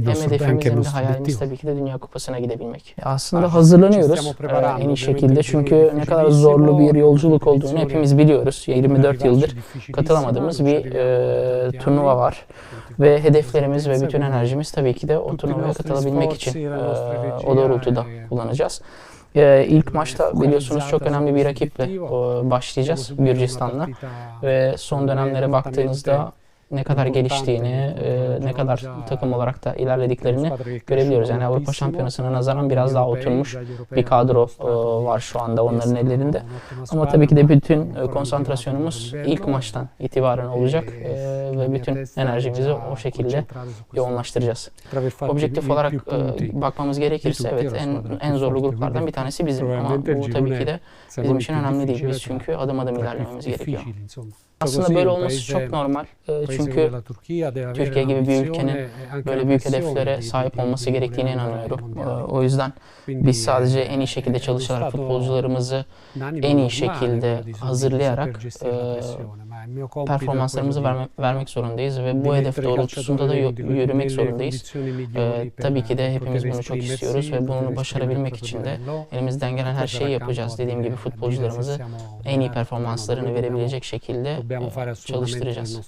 il hem de hayalimiz tabii ki de Dünya Kupası'na gidebilmek. Aslında Ah, ci hazırlanıyoruz e, en iyi şekilde. çünkü ne kadar zorlu bir yolculuk olduğunu hepimiz biliyoruz. 24 Arrivarci yıldır katılamadığımız bir e, turnuva var. ve hedeflerimiz ve bütün enerjimiz tabii ki de o turnuvaya katılabilmek için e, o doğrultuda e- kullanacağız. E, ilk maçta focalizzata biliyorsunuz çok önemli bir rakiple e, başlayacağız Gürcistan'la. ve son dönemlere baktığınızda ne kadar geliştiğini, e, ne kadar takım olarak da ilerlediklerini görebiliyoruz. Yani Avrupa Şampiyonası'na nazaran biraz daha oturmuş bir kadro e, var şu anda onların ellerinde. Ama tabii ki de bütün e, konsantrasyonumuz ilk maçtan itibaren olacak e, ve bütün enerjimizi o şekilde yoğunlaştıracağız. Objektif olarak e, bakmamız gerekirse evet en en zorlu gruplardan bir tanesi bizim ama bu tabii ki de bizim için önemli değil. Biz çünkü adım adım ilerlememiz gerekiyor. Aslında böyle olması çok normal. E, Çünkü Türkiye gibi bir ülkenin böyle büyük hedeflere sahip olması gerektiğine inanıyorum. E, O yüzden biz sadece en iyi şekilde çalışarak futbolcularımızı en iyi şekilde hazırlayarak e, performanslarımızı verme- vermek zorundayız ve bu hedef doğrultusunda da yürümek zorundayız. E, tabii ki de hepimiz bunu çok istiyoruz ve bunu başarabilmek için de elimizden gelen her şeyi yapacağız. Dediğim gibi futbolcularımızı en iyi performanslarını verebilecek şekilde e, çalıştıracağız.